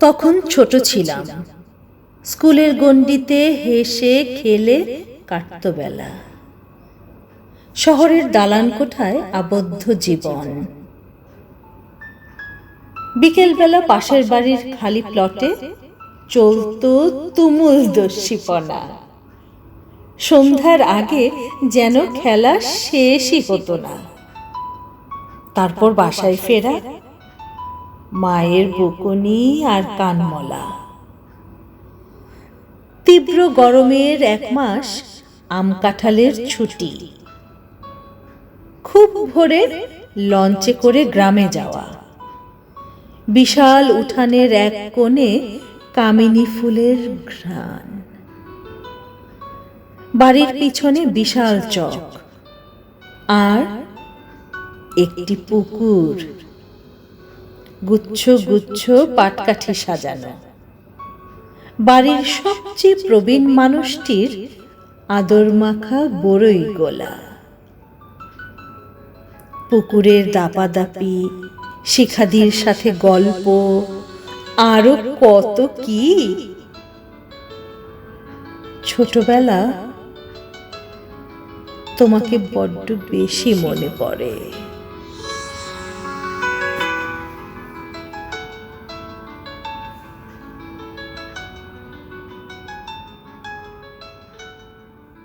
তখন ছোট ছিলাম। স্কুলের গণ্ডিতে হেসে খেলে কাটত বেলা শহরের দালান কোঠায় আবদ্ধ জীবন। বিকেলবেলা পাশের বাড়ির খালি প্লটে চলতো তুমুল দস্যিপনা। সন্ধ্যার আগে যেন খেলা শেষই হতো না। তারপর বাসায় ফেরা মায়ের বকুনি আর কানমলা। তীব্র গরমের এক মাস আম কাঁঠালের ছুটি। খুব ভোরে লঞ্চে করে গ্রামে যাওয়া। বিশাল উঠানের এক কোণে কামিনী ফুলের ঘ্রাণ। বাড়ির পিছনে বিশাল চক। আর একটি পুকুর। গুচ্ছ গুচ্ছ পাটকাঠি সাজানো। বাড়ির সবচেয়ে প্রবীণ মানুষটির আদর মাখা বড়ই গোলা। পুকুরের দাপাদাপি, শিখাদির সাথে গল্প, আরও কত কি? ছোটবেলা তোমাকে বড্ড বেশি মনে পড়ে।